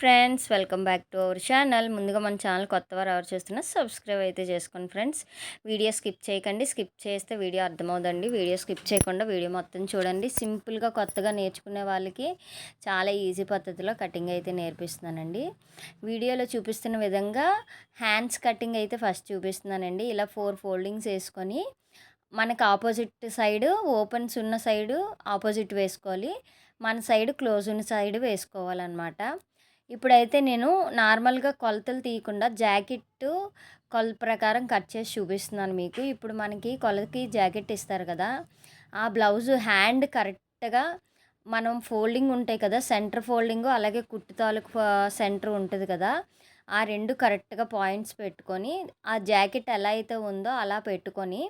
Friends welcome back to our channel. ముందుగా మన channel కొత్త వారు ఎవరు చేస్తున్నా సబ్స్క్రైబ్ అయితే చేసుకోండి ఫ్రెండ్స్. వీడియో స్కిప్ చేయకండి. స్కిప్ చేస్తే వీడియో అర్థమవుదండి. వీడియో స్కిప్ చేయకుండా వీడియో మొత్తం చూడండి. సింపుల్గా కొత్తగా నేర్చుకునే వాళ్ళకి చాలా ఈజీ పద్ధతిలో కటింగ్ అయితే నేర్పిస్తున్నానండి. వీడియోలో చూపిస్తున్న విధంగా హ్యాండ్స్ కటింగ్ అయితే ఫస్ట్ చూపిస్తున్నానండి. ఇలా ఫోర్ ఫోల్డింగ్స్ వేసుకొని మనకు ఆపోజిట్ సైడ్ ఓపెన్స్ ఉన్న సైడు ఆపోజిట్ వేసుకోవాలి. మన సైడ్ క్లోజ్ ఉన్న సైడ్ వేసుకోవాలన్నమాట. ఇప్పుడైతే నేను నార్మల్గా కొలతలు తీయకుండా జాకెట్ కొల ప్రకారం కట్ చేసి చూపిస్తున్నాను మీకు. ఇప్పుడు మనకి కొలతకి జాకెట్ ఇస్తారు కదా ఆ బ్లౌజ్ హ్యాండ్ కరెక్ట్గా మనం ఫోల్డింగ్ ఉంటాయి కదా సెంటర్ ఫోల్డింగ్ అలాగే కుట్టు తాలూకు సెంటర్ ఉంటుంది కదా ఆ రెండు కరెక్ట్గా పాయింట్స్ పెట్టుకొని ఆ జాకెట్ ఎలా అయితే ఉందో అలా పెట్టుకొని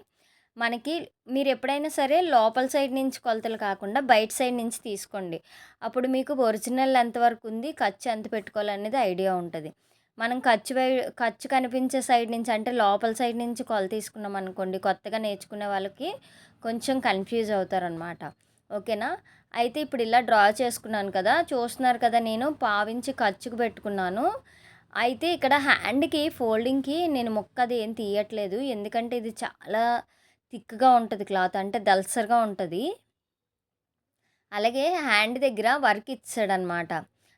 మనకి మీరు ఎప్పుడైనా సరే లోపల సైడ్ నుంచి కొలతలు కాకుండా బయట సైడ్ నుంచి తీసుకోండి. అప్పుడు మీకు ఒరిజినల్ ఎంతవరకు ఉంది ఖర్చు ఎంత పెట్టుకోవాలనేది ఐడియా ఉంటుంది. మనం ఖర్చు ఖర్చు కనిపించే సైడ్ నుంచి అంటే లోపల సైడ్ నుంచి కొలత తీసుకున్నాం అనుకోండి కొత్తగా నేర్చుకునే వాళ్ళకి కొంచెం కన్ఫ్యూజ్ అవుతారనమాట ఓకేనా? అయితే ఇప్పుడు ఇలా డ్రా చేసుకున్నాను కదా చూస్తున్నారు కదా నేను పావించి ఖర్చుకు పెట్టుకున్నాను. అయితే ఇక్కడ హ్యాండ్కి ఫోల్డింగ్కి నేను మొక్క అది ఏం తీయట్లేదు. ఎందుకంటే ఇది చాలా థిక్గా ఉంటుంది క్లాత్. అంటే దల్సర్గా ఉంటుంది. అలాగే హ్యాండ్ దగ్గర వర్క్ ఇచ్చాడనమాట.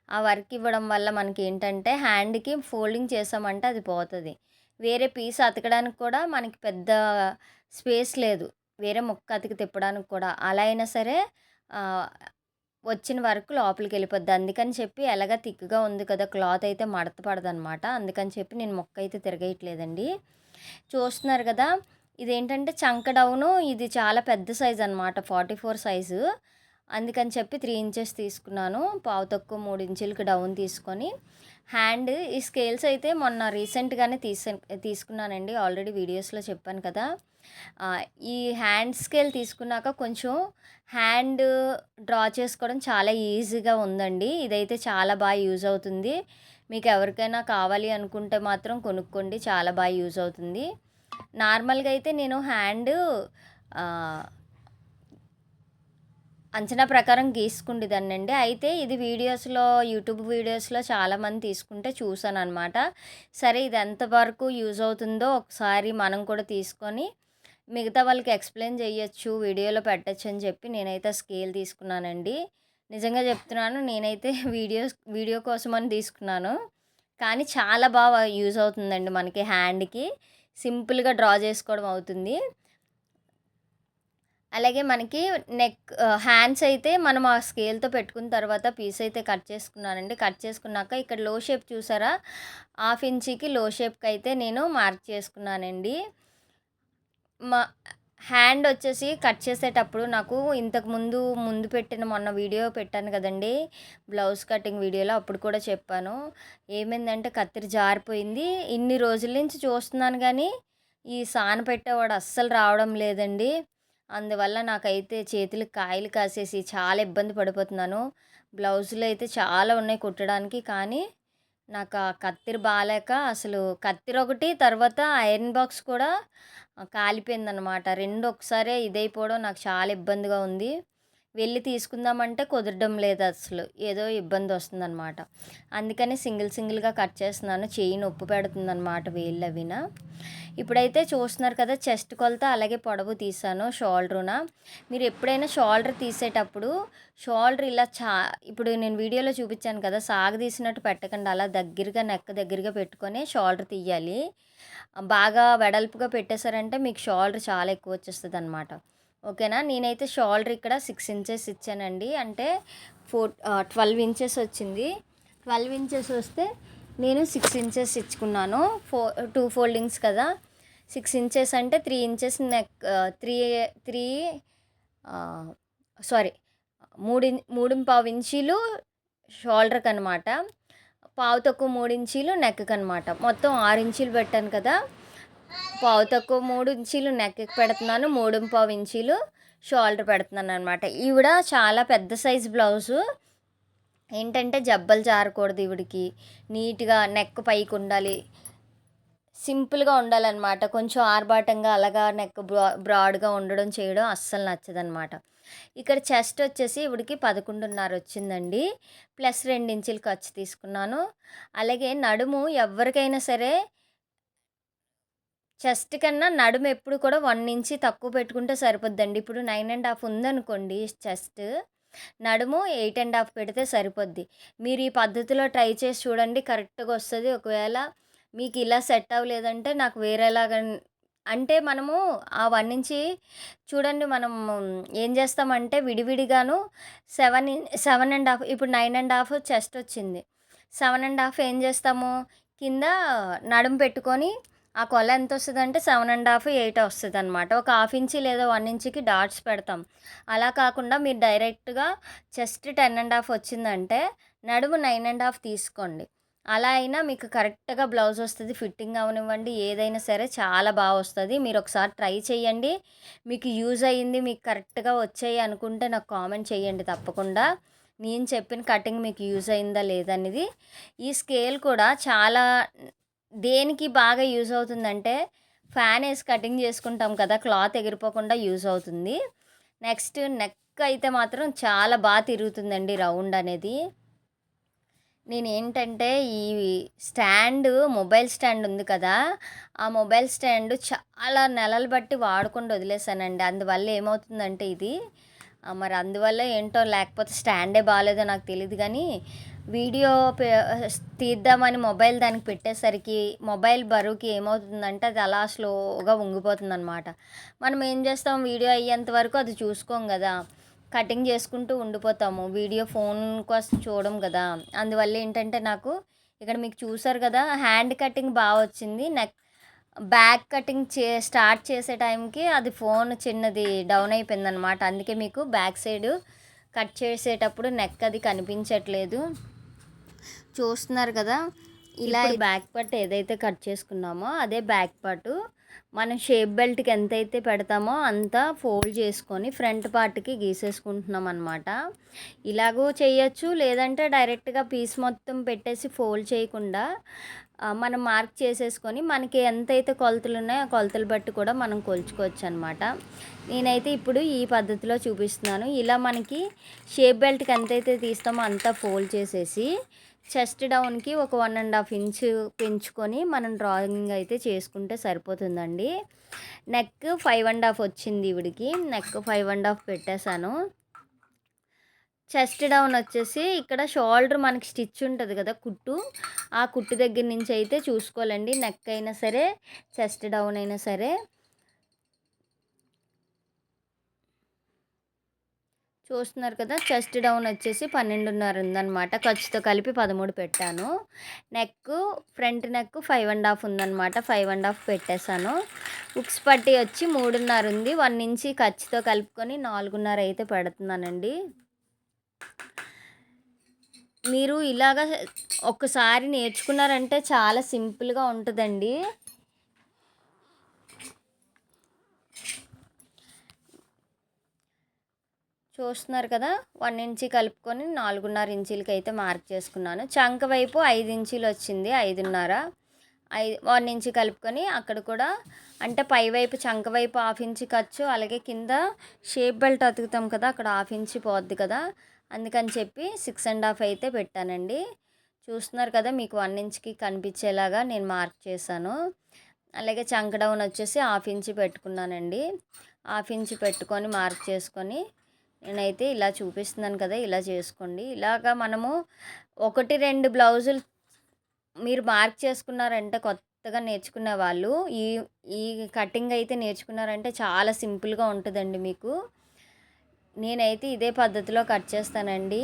ఆ వర్క్ ఇవ్వడం వల్ల మనకి ఏంటంటే హ్యాండ్కి ఫోల్డింగ్ చేసామంటే అది పోతుంది. వేరే పీస్ అతకడానికి కూడా మనకి పెద్ద స్పేస్ లేదు. వేరే ముక్క అతికి తిప్పడానికి కూడా. అలా అయినా సరే వచ్చిన వరకు లోపలికి వెళ్ళిపోద్ది. అందుకని చెప్పి ఎలాగ థిక్గా ఉంది కదా క్లాత్ అయితే మడత పడదనమాట. అందుకని చెప్పి నేను మొక్క అయితే తిరగేయట్లేదండి. చూస్తున్నారు కదా ఇదేంటంటే చంక డౌను ఇది చాలా పెద్ద సైజ్ అనమాట ఫార్టీ ఫోర్ సైజు. అందుకని చెప్పి త్రీ ఇంచెస్ తీసుకున్నాను పావు తక్కువ మూడు ఇంచులకి డౌన్ తీసుకొని. హ్యాండ్ ఈ స్కేల్స్ అయితే మొన్న రీసెంట్గానే తీసే తీసుకున్నానండి ఆల్రెడీ వీడియోస్లో చెప్పాను కదా. ఈ హ్యాండ్ స్కేల్ తీసుకున్నాక కొంచెం హ్యాండ్ డ్రా చేసుకోవడం చాలా ఈజీగా ఉందండి ఇదైతే చాలా బాగా యూజ్ అవుతుంది. మీకు ఎవరికైనా కావాలి అనుకుంటే మాత్రం కొనుక్కోండి చాలా బాగా యూజ్ అవుతుంది. నార్మల్గా అయితే నేను హ్యాండ్ అంచనా ప్రకారం గీసుకుండేదాన్నండి. అయితే ఇది వీడియోస్లో యూట్యూబ్ వీడియోస్లో చాలామంది తీసుకుంటే చూసాను అనమాట సరే ఇది ఎంతవరకు యూజ్ అవుతుందో ఒకసారి మనం కూడా తీసుకొని మిగతా వాళ్ళకి ఎక్స్ప్లెయిన్ చేయొచ్చు వీడియోలో పెట్టచ్చు అని చెప్పి నేనైతే స్కేల్ తీసుకున్నానండి. నిజంగా చెప్తున్నాను నేనైతే వీడియోస్ వీడియో కోసం అని తీసుకున్నాను. కానీ చాలా బాగా యూజ్ అవుతుందండి మనకి హ్యాండ్కి. సింపుల్గా డ్రా చేసుకోవడం అవుతుంది. అలాగే మనకి నెక్ హ్యాండ్స్ అయితే మనం ఆ స్కేల్తో పెట్టుకున్న తర్వాత పీస్ అయితే కట్ చేసుకున్నానండి. కట్ చేసుకున్నాక ఇక్కడ లో షేప్ చూసారా? హాఫ్ ఇంచీకి లో షేప్కి అయితే నేను మార్క్ చేసుకున్నానండి. మా హ్యాండ్ వచ్చేసి కట్ చేసేటప్పుడు నాకు ఇంతకు ముందు ముందు పెట్టిన మొన్న వీడియో పెట్టాను కదండి. బ్లౌజ్ కటింగ్ వీడియోలో అప్పుడు కూడా చెప్పాను. ఏమైందంటే కత్తిరి జారిపోయింది. ఇన్ని రోజుల నుంచి చూస్తున్నాను కానీ ఈ సాన పెట్టేవాడు అస్సలు రావడం లేదండి. అందువల్ల నాకైతే చేతులు కాయలు కాసేసి చాలా ఇబ్బంది పడిపోతున్నాను. బ్లౌజులు అయితే చాలా ఉన్నాయి కుట్టడానికి కానీ నాకు ఆ కత్తిరి బాగాలేక అసలు కత్తిరి ఒకటి తర్వాత ఐరన్ బాక్స్ కూడా కాలిపోయిందనమాట రెండు ఒకసారే ఇదైపోవడం నాకు చాలా ఇబ్బందిగా ఉంది. వెళ్ళి తీసుకుందామంటే కుదరడం లేదు అసలు. ఏదో ఇబ్బంది వస్తుందన్నమాట. అందుకని సింగిల్ సింగిల్గా కట్ చేస్తున్నాను. చెయ్యి నొప్పి పెడుతుందన్నమాట వేళ్ళు అవిన. ఇప్పుడైతే చూస్తున్నారు కదా చెస్ట్ కొలత అలాగే పొడవు తీసాను షోల్డరున. మీరు ఎప్పుడైనా షోల్డర్ తీసేటప్పుడు షోల్డర్ ఇలా చా ఇప్పుడు నేను వీడియోలో చూపించాను కదా సాగు తీసినట్టు పెట్టకండి. అలా దగ్గరగా నెక్క దగ్గరగా పెట్టుకొని షోల్డర్ తీయాలి. బాగా వెడల్పుగా పెట్టేశారంటే మీకు షోల్డర్ చాలా ఎక్కువ వచ్చేస్తుంది అనమాట ఓకేనా? నేనైతే షోల్డర్ ఇక్కడ సిక్స్ ఇంచెస్ ఇచ్చానండి. అంటే ఫోర్ ట్వెల్వ్ ఇంచెస్ వచ్చింది. ట్వెల్వ్ ఇంచెస్ వస్తే నేను సిక్స్ ఇంచెస్ ఇచ్చుకున్నాను. ఫో టూ ఫోల్డింగ్స్ కదా. సిక్స్ ఇంచెస్ అంటే three inches neck three three sorry మూడు మూడు పావు ఇంచీలు షోల్డర్కి అనమాట పావు తక్కువ మూడు ఇంచీలు నెక్కి అనమాట మొత్తం ఆరు ఇంచీలు పెట్టాను కదా. పావు తక్కువ మూడు ఇంచీలు నెక్కి పెడుతున్నాను మూడు పావు ఇంచీలు షోల్డర్ పెడుతున్నాను అనమాట ఈవిడ చాలా పెద్ద సైజ్ బ్లౌజు ఏంటంటే జబ్బలు జారకూడదు ఈవిడికి. నీట్గా నెక్ పైకి ఉండాలి. సింపుల్గా ఉండాలన్నమాట. కొంచెం ఆర్భాటంగా అలాగా నెక్ బ్రా బ్రాడ్గా ఉండడం చేయడం అస్సలు నచ్చదనమాట ఇక్కడ చెస్ట్ వచ్చేసి ఇవిడికి పదకొండున్నర వచ్చిందండి. ప్లస్ రెండు ఇంచులు ఖర్చు తీసుకున్నాను. అలాగే నడుము ఎవరికైనా సరే చెస్ట్ కన్నా నడుము ఎప్పుడు కూడా వన్ ఇంచి తక్కువ పెట్టుకుంటే సరిపోద్దండి. ఇప్పుడు నైన్ అండ్ హాఫ్ ఉందనుకోండి చెస్ట్ నడుము ఎయిట్ అండ్ హాఫ్ పెడితే సరిపోద్ది. మీరు ఈ పద్ధతిలో ట్రై చేసి చూడండి కరెక్ట్గా వస్తుంది. ఒకవేళ మీకు ఇలా సెట్ అవ్వలేదంటే నాకు వేరేలాగా అంటే మనము ఆ వన్ నుంచి చూడండి మనం ఏం చేస్తామంటే విడివిడిగాను సెవెన్ సెవెన్ అండ్ హాఫ్ ఇప్పుడు నైన్ అండ్ హాఫ్ చెస్ట్ వచ్చింది. సెవెన్ అండ్ హాఫ్ ఏం చేస్తాము? కింద నడుము పెట్టుకొని ఆ కొల ఎంత వస్తుంది అంటే సెవెన్ అండ్ హాఫ్ ఎయిట్ వస్తుంది అనమాట ఒక హాఫ్ ఇంచి లేదా వన్ ఇంచుకి డాట్స్ పెడతాం. అలా కాకుండా మీరు డైరెక్ట్గా చెస్ట్ టెన్ అండ్ హాఫ్ వచ్చిందంటే నడుము నైన్ అండ్ హాఫ్ తీసుకోండి. అలా అయినా మీకు కరెక్ట్గా బ్లౌజ్ వస్తుంది ఫిట్టింగ్ అవనివ్వండి ఏదైనా సరే చాలా బాగా వస్తుంది. మీరు ఒకసారి ట్రై చేయండి మీకు యూజ్ అయ్యింది మీకు కరెక్ట్గా వచ్చాయి అనుకుంటే నాకు కామెంట్ చేయండి తప్పకుండా. నేను చెప్పిన కటింగ్ మీకు యూజ్ అయిందా లేదనేది ఈ స్కేల్ కూడా చాలా దేనికి బాగా యూజ్ అవుతుందంటే ఫ్యాన్ వేసి కటింగ్ చేసుకుంటాం కదా క్లాత్ ఎగిరిపోకుండా యూజ్ అవుతుంది. నెక్స్ట్ నెక్ అయితే మాత్రం చాలా బాగా తిరుగుతుందండి రౌండ్ అనేది. నేను ఏంటంటే ఈ స్టాండ్ మొబైల్ స్టాండ్ ఉంది కదా ఆ మొబైల్ స్టాండ్ చాలా నెలలు బట్టి వాడకుండా వదిలేసానండి. అందువల్ల ఏమవుతుందంటే ఇది మరి అందువల్ల ఏంటో లేకపోతే స్టాండే బాగాలేదో నాకు తెలియదు కానీ వీడియో తీద్దామని మొబైల్ దానికి పెట్టేసరికి మొబైల్ బరువుకి ఏమవుతుందంటే అది అలా స్లోగా ఉంగిపోతుంది అనమాట మనం ఏం చేస్తాం? వీడియో అయ్యేంత వరకు అది చూసుకోం కదా. కటింగ్ చేసుకుంటూ ఉండిపోతాము. వీడియో ఫోన్ కోసం చూడం కదా. అందువల్ల ఏంటంటే నాకు ఇక్కడ మీకు చూసారు కదా హ్యాండ్ కటింగ్ బాగా వచ్చింది. నెక్ బ్యాక్ కటింగ్ చే స్టార్ట్ చేసే టైంకి అది ఫోన్ చిన్నది డౌన్ అయిపోయింది అనమాట అందుకే మీకు బ్యాక్ సైడ్ కట్ చేసేటప్పుడు నెక్ అది కనిపించట్లేదు. చూస్తున్నారు కదా ఇలా బ్యాక్ పార్ట్ ఏదైతే కట్ చేసుకున్నామో అదే బ్యాక్ పార్ట్ మనం షేప్ బెల్ట్కి ఎంతైతే పెడతామో అంత ఫోల్డ్ చేసుకొని ఫ్రంట్ పార్ట్కి గీసేసుకుంటున్నాం అనమాట ఇలాగూ చేయొచ్చు లేదంటే డైరెక్ట్గా పీస్ మొత్తం పెట్టేసి ఫోల్డ్ చేయకుండా మనం మార్క్ చేసేసుకొని మనకి ఎంతైతే కొలతలు ఉన్నాయో ఆ కొలతలు బట్టి కూడా మనం కొలుచుకోవచ్చు అనమాట నేనైతే ఇప్పుడు ఈ పద్ధతిలో చూపిస్తున్నాను. ఇలా మనకి షేప్ బెల్ట్కి ఎంతైతే తీస్తామో అంతా ఫోల్డ్ చేసేసి చెస్ట్ డౌన్కి ఒక వన్ అండ్ హాఫ్ ఇంచ్ పెంచుకొని మనం డ్రాయింగ్ అయితే చేసుకుంటే సరిపోతుందండి. నెక్ ఫైవ్ అండ్ హాఫ్ వచ్చింది ఇవిడికి. నెక్ ఫైవ్ అండ్ హాఫ్ పెట్టేశాను. చెస్ట్ డౌన్ వచ్చేసి ఇక్కడ షోల్డర్ మనకి స్టిచ్ ఉంటుంది కదా కుట్టు. ఆ కుట్టు దగ్గర నుంచి అయితే చూసుకోవాలండి. నెక్ అయినా సరే చెస్ట్ డౌన్ అయినా సరే. చూస్తున్నారు కదా చెస్ట్ డౌన్ వచ్చేసి పన్నెండున్నర ఉందన్నమాట. ఖర్చుతో కలిపి పదమూడు పెట్టాను. Neck front neck five and half ఉందన్నమాట. ఫైవ్ అండ్ హాఫ్ పెట్టేశాను. ఉక్స్ పట్టి వచ్చి మూడున్నర ఉంది. వన్ ఇంచి ఖర్చుతో కలుపుకొని నాలుగున్నర అయితే పెడుతున్నానండి. మీరు ఇలాగ ఒక్కసారి నేర్చుకున్నారంటే చాలా సింపుల్గా ఉంటుందండి. చూస్తున్నారు కదా వన్ ఇంచి కలుపుకొని నాలుగున్నర ఇంచీలకి అయితే మార్క్ చేసుకున్నాను. చంక వైపు ఐదు ఇంచీలు వచ్చింది ఐదున్నర. ఐ వన్ ఇంచి కలుపుకొని అక్కడ కూడా అంటే పై వైపు చంక వైపు హాఫ్ ఇంచి ఖర్చు అలాగే కింద షేప్ బెల్ట్ అతుకుతాం కదా అక్కడ హాఫ్ ఇంచి పోద్ది కదా. అందుకని చెప్పి సిక్స్ అండ్ హాఫ్ అయితే పెట్టానండి. చూస్తున్నారు కదా మీకు వన్ ఇంచ్కి కనిపించేలాగా నేను మార్క్ చేశాను. అలాగే చంక డౌన్ వచ్చేసి హాఫ్ ఇంచి పెట్టుకున్నానండి. హాఫ్ ఇంచి పెట్టుకొని మార్క్ చేసుకొని నేనైతే ఇలా చూపిస్తున్నాను కదా ఇలా చేసుకోండి. ఇలాగా మనము ఒకటి రెండు బ్లౌజులు మీరు మార్క్ చేసుకున్నారంటే కొత్తగా నేర్చుకునే వాళ్ళు ఈ ఈ కటింగ్ అయితే నేర్చుకున్నారంటే చాలా సింపుల్గా ఉంటుందండి మీకు. నేనైతే ఇదే పద్ధతిలో కట్ చేస్తానండి.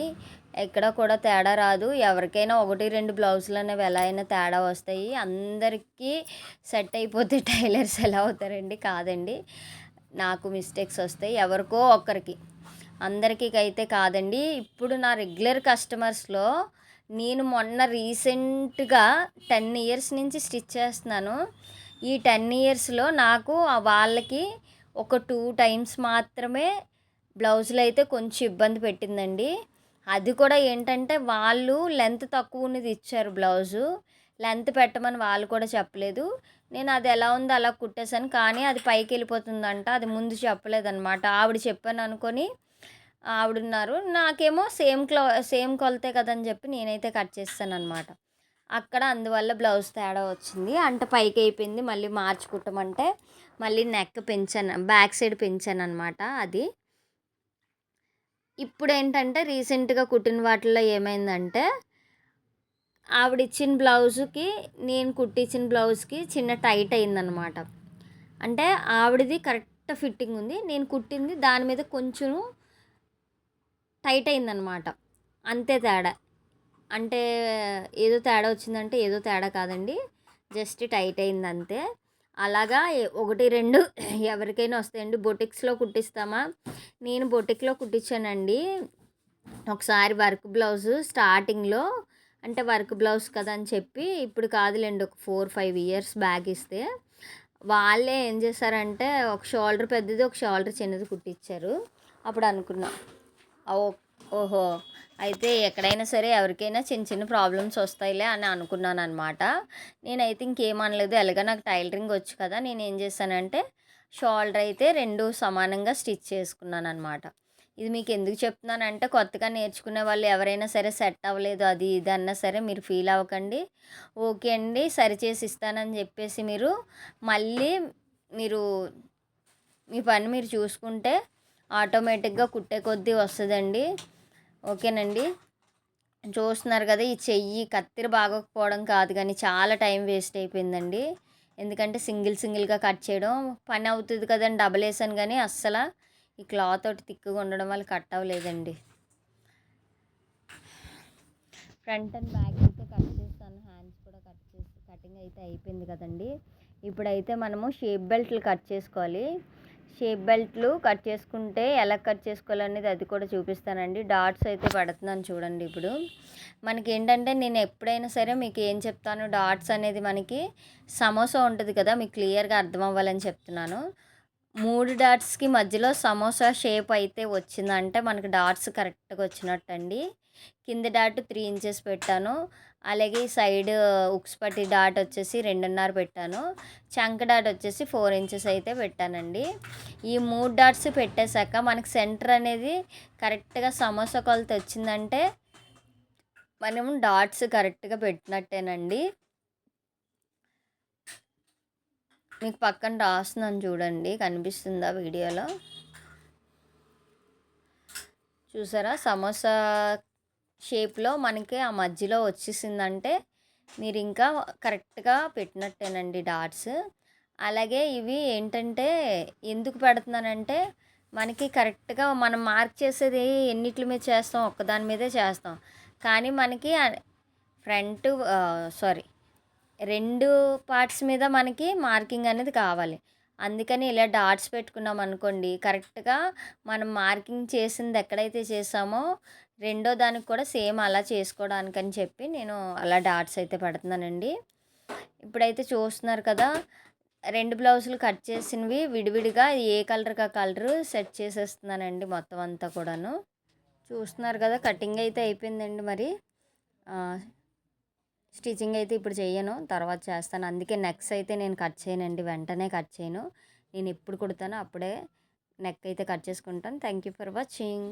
ఎక్కడ కూడా తేడా రాదు. ఎవరికైనా ఒకటి రెండు బ్లౌజులు అనేవి ఎలా అయినా తేడా వస్తాయి. అందరికీ సెట్ అయిపోతే టైలర్స్ ఎలా అవుతారండి? కాదండి. నాకు మిస్టేక్స్ వస్తాయి. ఎవరికో ఒక్కరికి. అందరికీ అయితే కాదండి. ఇప్పుడు నా రెగ్యులర్ కస్టమర్స్లో నేను మొన్న రీసెంట్గా టెన్ ఇయర్స్ నుంచి స్టిచ్ చేస్తున్నాను. ఈ టెన్ ఇయర్స్లో నాకు వాళ్ళకి ఒక టూ టైమ్స్ మాత్రమే బ్లౌజులు అయితే కొంచెం ఇబ్బంది పెట్టిందండి. అది కూడా ఏంటంటే వాళ్ళు లెంత్ తక్కువ ఉన్నది ఇచ్చారు బ్లౌజు. లెంత్ పెట్టమని వాళ్ళు కూడా చెప్పలేదు. నేను అది ఎలా ఉందో అలా కుట్టేశాను. కానీ అది పైకి వెళ్ళిపోతుందంట అది ముందు చెప్పలేదన్నమాట. ఆవిడ చెప్పాను అనుకొని ఆవిడున్నారు. నాకేమో సేమ్ క్లా సేమ్ కొలతే కదని చెప్పి నేనైతే కట్ చేస్తాను అనమాట అక్కడ అందువల్ల బ్లౌజ్ తేడా వచ్చింది. అంటే పైకి అయిపోయింది. మళ్ళీ మార్చుకుంటామంటే మళ్ళీ నెక్ పెంచాను బ్యాక్ సైడ్ పెంచాను అనమాట అది. ఇప్పుడు ఏంటంటే రీసెంట్గా కుట్టిన వాటిల్లో ఏమైందంటే ఆవిడ ఇచ్చిన బ్లౌజ్కి నేను కుట్టించిన బ్లౌజ్కి చిన్న టైట్ అయిందనమాట అంటే ఆవిడది కరెక్ట్ ఫిట్టింగ్ ఉంది. నేను కుట్టింది దాని మీద కొంచెం టైట్ అయిందనమాట. అంతే తేడా. అంటే ఏదో తేడా వచ్చిందంటే ఏదో తేడా కాదండి. జస్ట్ టైట్ అయింది అంతే అలాగా ఒకటి రెండు ఎవరికైనా వస్తాయండి. బొటిక్స్లో కుట్టిస్తామా? నేను బొటిక్లో కుట్టించానండి. ఒకసారి వర్క్ బ్లౌజ్ స్టార్టింగ్లో అంటే వర్క్ బ్లౌజ్ కదా అని చెప్పి ఇప్పుడు కాదులేండి ఒక ఫోర్ ఫైవ్ ఇయర్స్ బ్యాక్ ఇస్తే వాళ్ళే ఏం చేశారంటే ఒక షోల్డర్ పెద్దది ఒక షోల్డర్ చిన్నది కుట్టించారు అప్పుడు అనుకున్నా. ఓహో. అయితే ఎక్కడైనా సరే ఎవరికైనా చిన్న చిన్న ప్రాబ్లమ్స్ వస్తాయిలే అని అనుకున్నాను అనమాట నేనైతే ఇంకేం అనలేదు ఎలాగ నాకు టైలరింగ్ వచ్చు కదా నేను ఏం చేశానంటే షోల్డర్ అయితే రెండు సమానంగా స్టిచ్ చేసుకున్నాను అనమాట ఇది మీకు ఎందుకు చెప్తున్నానంటే కొత్తగా నేర్చుకునే వాళ్ళు ఎవరైనా సరే సెట్ అవ్వలేదు అది ఇది అన్నా సరే మీరు ఫీల్ అవ్వకండి. ఓకే అండి సరిచేసి ఇస్తానని చెప్పేసి మీరు మళ్ళీ మీరు మీ పని మీరు చూసుకుంటే ఆటోమేటిక్గా కుట్టే కొద్దీ వస్తుందండి. ఓకేనండి? చూస్తున్నారు కదా ఈ చెయ్యి కత్తిరి బాగోకపోవడం కాదు కానీ చాలా టైం వేస్ట్ అయిపోయిందండి. ఎందుకంటే సింగిల్ సింగిల్గా కట్ చేయడం పని అవుతుంది కదండి డబల్ వేసాను కానీ అస్సలు ఈ క్లాత్ ఒకటి తిక్కుగా ఉండడం వల్ల కట్ అవ్వలేదండి. ఫ్రంట్ అండ్ బ్యాక్ అయితే కట్ చేస్తాను హ్యాండ్స్ కూడా కట్ చేసి కటింగ్ అయితే అయిపోయింది కదండి. ఇప్పుడైతే మనము షేప్ బెల్ట్లు కట్ చేసుకోవాలి. షేప్ బెల్ట్లు కట్ చేసుకుంటే ఎలా కట్ చేసుకోవాలనేది అది కూడా చూపిస్తానండి. డాట్స్ అయితే పడుతున్నాను చూడండి ఇప్పుడు. మనకి ఏంటంటే నేను ఎప్పుడైనా సరే మీకు ఏం చెప్తాను డాట్స్ అనేది మనకి సమోసా ఉంటుంది కదా మీకు క్లియర్గా అర్థం అవ్వాలని చెప్తున్నాను. మూడు డాట్స్కి మధ్యలో సమోసా షేప్ అయితే వచ్చిందంటే మనకి డాట్స్ కరెక్ట్గా వచ్చినట్టండి. కింద డాట్ త్రీ ఇంచెస్ పెట్టాను. అలాగే సైడ్ ఉక్స్ పట్టి డాట్ వచ్చేసి రెండున్నర పెట్టాను. చంక డాట్ వచ్చేసి ఫోర్ ఇంచెస్ అయితే పెట్టానండి. ఈ మూడు డాట్స్ పెట్టేశాక మనకి సెంటర్ అనేది కరెక్ట్గా సమోసా కొలత వచ్చిందంటే మనం డాట్స్ కరెక్ట్గా పెట్టినట్టేనండి. మీకు పక్కన రాస్తున్నాను చూడండి కనిపిస్తుందా వీడియోలో? చూసారా? సమోసా షేప్లో మనకి ఆ మధ్యలో వచ్చేసిందంటే మీరు ఇంకా కరెక్ట్గా పెట్టినట్టేనండి డాట్స్. అలాగే ఇవి ఏంటంటే ఎందుకు పెడుతున్నానంటే మనకి కరెక్ట్గా మనం మార్క్ చేసేది ఎన్నిట్ల మీద చేస్తాం ఒక్కదాని మీదే చేస్తాం. కానీ మనకి ఫ్రంట్ సారీ రెండు పార్ట్స్ మీద మనకి మార్కింగ్ అనేది కావాలి. అందుకని ఇలా డాట్స్ పెట్టుకున్నాం అనుకోండి కరెక్ట్గా మనం మార్కింగ్ చేసింది ఎక్కడైతే చేసామో రెండో దానికి కూడా సేమ్ అలా చేసుకోవడానికి అని చెప్పి నేను అలా డాట్స్ అయితే పెడుతున్నానండి. ఇప్పుడైతే చూస్తున్నారు కదా రెండు బ్లౌజులు కట్ చేసినవి విడివిడిగా ఏ కలర్కి ఆ కలరు సెట్ చేసేస్తున్నానండి మొత్తం అంతా కూడాను. చూస్తున్నారు కదా కటింగ్ అయితే అయిపోయిందండి మరి. స్టిచ్చింగ్ అయితే ఇప్పుడు చేయను తర్వాత చేస్తాను. అందుకే నెక్స్ అయితే నేను కట్ చేయనండి వెంటనే కట్ చేయను. నేను ఎప్పుడు కుడతానో అప్పుడే నెక్ అయితే కట్ చేసుకుంటాను. Thank you for watching.